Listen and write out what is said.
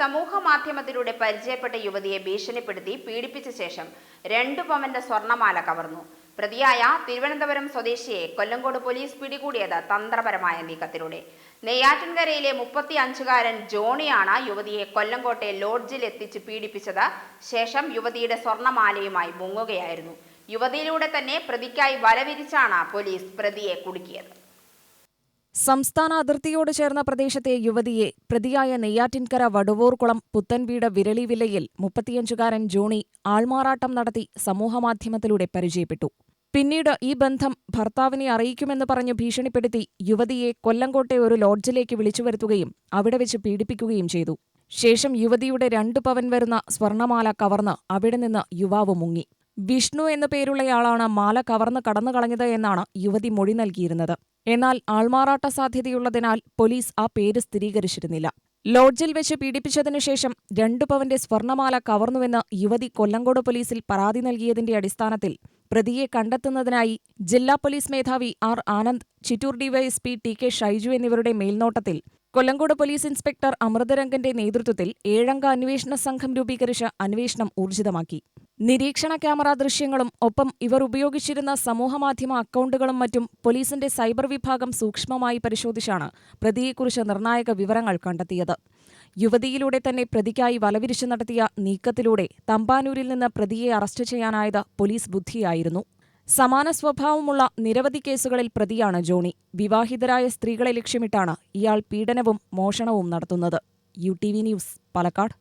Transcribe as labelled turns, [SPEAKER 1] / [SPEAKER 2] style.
[SPEAKER 1] സമൂഹ മാധ്യമത്തിലൂടെ പരിചയപ്പെട്ട യുവതിയെ ഭീഷണിപ്പെടുത്തി പീഡിപ്പിച്ച ശേഷം രണ്ടു പവന്റെ സ്വർണമാല കവർന്നു. പ്രതിയായ തിരുവനന്തപുരം സ്വദേശിയെ കൊല്ലങ്കോട് പോലീസ് പിടികൂടിയത് തന്ത്രപരമായ നീക്കത്തിലൂടെ. നെയ്യാറ്റിൻകരയിലെ മുപ്പത്തി അഞ്ചുകാരൻ ജോണിയാണ് യുവതിയെ കൊല്ലങ്കോട്ടെ ലോഡ്ജിൽ എത്തിച്ച് പീഡിപ്പിച്ചത്. ശേഷം യുവതിയുടെ സ്വർണമാലയുമായി മുങ്ങുകയായിരുന്നു. യുവതിയിലൂടെ തന്നെ പ്രതിക്കായി വലവിരിച്ചാണ് പോലീസ് പ്രതിയെ കുടുക്കിയത്.
[SPEAKER 2] സംസ്ഥാന അതിർത്തിയോട് ചേർന്ന പ്രദേശത്തെ യുവതിയെ പ്രതിയായ നെയ്യാറ്റിൻകര വടുവൂർകുളം പുത്തൻവീട് വിരളിവില്ലയിൽ മുപ്പത്തിയഞ്ചുകാരൻ ജോണി ആൾമാറാട്ടം നടത്തി സമൂഹമാധ്യമത്തിലൂടെ പരിചയപ്പെട്ടു. പിന്നീട് ഈ ബന്ധം ഭർത്താവിനെ അറിയിക്കുമെന്ന് പറഞ്ഞു ഭീഷണിപ്പെടുത്തി യുവതിയെ കൊല്ലങ്കോട്ടെ ഒരു ലോഡ്ജിലേക്ക് വിളിച്ചു വരുത്തുകയും അവിടെ വെച്ച് പീഡിപ്പിക്കുകയും ചെയ്തു. ശേഷം യുവതിയുടെ രണ്ടു പവൻ വരുന്ന സ്വർണമാല കവർന്ന് അവിടെ നിന്ന് യുവാവ് മുങ്ങി. വിഷ്ണു എന്ന പേരുള്ളയാളാണ് മാല കവർന്ന് കടന്നു കളഞ്ഞത് എന്നാണ് യുവതി മൊഴി നൽകിയിരുന്നത്. എന്നാൽ ആൾമാറാട്ട സാധ്യതയുള്ളതിനാൽ പോലീസ് ആ പേര് സ്ഥിരീകരിച്ചിരുന്നില്ല. ലോഡ്ജിൽ വെച്ച് പീഡിപ്പിച്ചതിനു ശേഷം രണ്ടു പവന്റെ സ്വർണമാല കവർന്നുവെന്ന് യുവതി കൊല്ലങ്കോട് പോലീസിൽ പരാതി നൽകിയതിന്റെ അടിസ്ഥാനത്തിൽ പ്രതിയെ കണ്ടെത്തുന്നതിനായി ജില്ലാ പോലീസ് മേധാവി R Anand Chittur DYSP T K Shaiju എന്നിവരുടെ മേൽനോട്ടത്തിൽ കൊല്ലങ്കോട് പോലീസ് ഇൻസ്പെക്ടർ അമൃതരംഗന്റെ നേതൃത്വത്തിൽ ഏഴംഗ അന്വേഷണ സംഘം രൂപീകരിച്ച് അന്വേഷണം ഊർജിതമാക്കി. നിരീക്ഷണ ക്യാമറ ദൃശ്യങ്ങളും ഒപ്പം ഇവർ ഉപയോഗിച്ചിരുന്ന സമൂഹമാധ്യമ അക്കൗണ്ടുകളും മറ്റും പോലീസിന്റെ സൈബർ വിഭാഗം സൂക്ഷ്മമായി പരിശോധിച്ചാണ് പ്രതിയെക്കുറിച്ച് നിർണായക വിവരങ്ങൾ കണ്ടെത്തിയത്. യുവതിയിലൂടെ തന്നെ പ്രതിക്കായി വലവിരിച്ചു നടത്തിയ നീക്കത്തിലൂടെ തമ്പാനൂരിൽ നിന്ന് പ്രതിയെ അറസ്റ്റ് ചെയ്യാനായത് പോലീസ് ബുദ്ധിയായിരുന്നു. സമാന സ്വഭാവമുള്ള നിരവധി കേസുകളിൽ പ്രതിയാണ് ജോണി. വിവാഹിതരായ സ്ത്രീകളെ ലക്ഷ്യമിട്ടാണ് ഇയാൾ പീഡനവും മോഷണവും നടത്തുന്നത്. U T V news Palakkad.